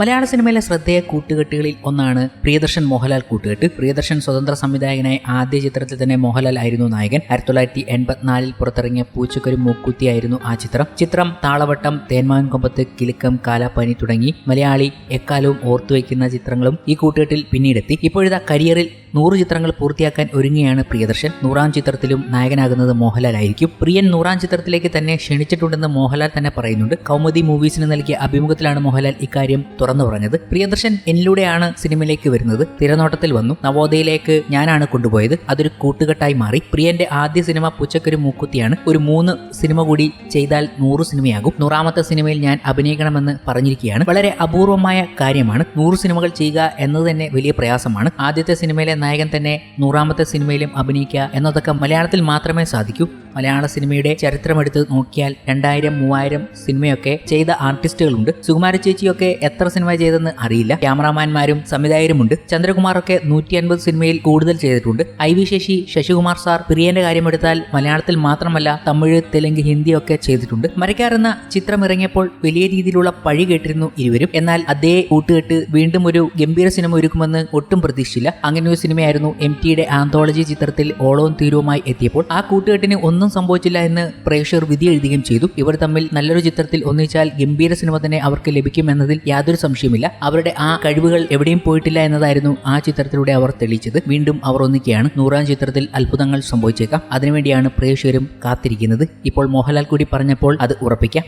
മലയാള സിനിമയിലെ ശ്രദ്ധേയ കൂട്ടുകെട്ടുകളിൽ ഒന്നാണ് പ്രിയദർശൻ മോഹൻലാൽ കൂട്ടുകെട്ട്. പ്രിയദർശൻ സ്വതന്ത്ര സംവിധായകനായ ആദ്യ ചിത്രത്തിൽ തന്നെ മോഹൻലാൽ ആയിരുന്നു നായകൻ. ആയിരത്തി തൊള്ളായിരത്തി എൺപത്തിനാലിൽ പുറത്തിറങ്ങിയ പൂച്ചക്കൊരു മൂക്കുത്തിയായിരുന്നു ആ ചിത്രം. ചിത്രം താളവട്ടം തേന്മാൻ കൊമ്പത്ത് കിലുക്കം കാലാപ്പനി തുടങ്ങി മലയാളി എക്കാലവും ഓർത്തുവയ്ക്കുന്ന ചിത്രങ്ങളും ഈ കൂട്ടുകെട്ടിൽ പിന്നീടെത്തി. ഇപ്പോഴിതാ കരിയറിൽ നൂറ് ചിത്രങ്ങൾ പൂർത്തിയാക്കാൻ ഒരുങ്ങിയാണ് പ്രിയദർശൻ. നൂറാം ചിത്രത്തിലും നായകനാകുന്നത് മോഹൻലാലായിരിക്കും. പ്രിയൻ നൂറാം ചിത്രത്തിലേക്ക് തന്നെ ക്ഷണിച്ചിട്ടുണ്ടെന്ന് മോഹൻലാൽ തന്നെ പറയുന്നുണ്ട്. കൗമുദി മൂവീസിന് നൽകിയ അഭിമുഖത്തിലാണ് മോഹൻലാൽ ഇക്കാര്യം തുറന്നു പറഞ്ഞത്. പ്രിയദർശൻ എന്നിലൂടെയാണ് സിനിമയിലേക്ക് വരുന്നത്. തിരനോട്ടത്തിൽ വന്നു. നവോദയയിലേക്ക് ഞാനാണ് കൊണ്ടുപോയത്. അതൊരു കൂട്ടുകെട്ടായി മാറി. പ്രിയന്റെ ആദ്യ സിനിമ പുച്ചക്കൊരു മൂക്കുത്തിയാണ്. ഒരു മൂന്ന് സിനിമ കൂടി ചെയ്താൽ നൂറ് സിനിമയാകും. നൂറാമത്തെ സിനിമയിൽ ഞാൻ അഭിനയിക്കണമെന്ന് പറഞ്ഞിരിക്കുകയാണ്. വളരെ അപൂർവമായ കാര്യമാണ്. നൂറ് സിനിമകൾ ചെയ്യുക എന്നത് തന്നെ വലിയ പ്രയാസമാണ്. ആദ്യത്തെ സിനിമയിലെ നായകൻ തന്നെ നൂറാമത്തെ സിനിമയിലും അഭിനയിക്കുക എന്നതൊക്കെ മലയാളത്തിൽ മാത്രമേ സാധിക്കൂ. മലയാള സിനിമയുടെ ചരിത്രമെടുത്ത് നോക്കിയാൽ രണ്ടായിരം മൂവായിരം സിനിമയൊക്കെ ചെയ്ത ആർട്ടിസ്റ്റുകളുണ്ട്. സുകുമാര ചേച്ചിയൊക്കെ എത്ര സിനിമ ചെയ്തെന്ന് അറിയില്ല. ക്യാമറാമാൻമാരും സംവിധായകരുമുണ്ട്. ചന്ദ്രകുമാറൊക്കെ നൂറ്റി അൻപത് സിനിമയിൽ കൂടുതൽ ചെയ്തിട്ടുണ്ട്. I V Sasi Sasikumar sir പ്രിയന്റെ കാര്യമെടുത്താൽ മലയാളത്തിൽ മാത്രമല്ല തമിഴ് തെലുങ്ക് ഹിന്ദി ഒക്കെ ചെയ്തിട്ടുണ്ട്. മരക്കാർ എന്ന ചിത്രം ഇറങ്ങിയപ്പോൾ വലിയ രീതിയിലുള്ള പഴി കേട്ടിരുന്നു ഇരുവരും. എന്നാൽ അതേ കൂട്ടുകെട്ട് വീണ്ടും ഒരു ഗംഭീര സിനിമ ഒരുക്കുമെന്ന് ഒട്ടും പ്രതീക്ഷിച്ചില്ല. അങ്ങനെ ഒരു സിനിമയായിരുന്നു എം ടിയുടെ ആന്തോളജി ചിത്രത്തിൽ ഓളവും തീരുവുമായി എത്തിയപ്പോൾ ആ കൂട്ടുകെട്ടിന് ഒന്നും സംഭവിച്ചില്ല എന്ന് പ്രേക്ഷകർ വിധി എഴുതുകയും ചെയ്തു. ഇവർ തമ്മിൽ നല്ലൊരു ചിത്രത്തിൽ ഒന്നിച്ചാൽ ഗംഭീര സിനിമ തന്നെ അവർക്ക് ലഭിക്കുമെന്നതിൽ യാതൊരു സംശയമില്ല അവരുടെ ആ കഴിവുകൾ എവിടെയും പോയിട്ടില്ല എന്നതായിരുന്നു ആ ചിത്രത്തിലൂടെ അവർ തെളിയിച്ചത്. വീണ്ടും അവർ ഒന്നിക്കുകയാണ്. നൂറാം ചിത്രത്തിൽ അത്ഭുതങ്ങൾ സംഭവിച്ചേക്കാം. അതിനുവേണ്ടിയാണ് പ്രേക്ഷകരും കാത്തിരിക്കുന്നത്. ഇപ്പോൾ മോഹൻലാൽ കൂടി പറഞ്ഞപ്പോൾ അത് ഉറപ്പിക്കാം.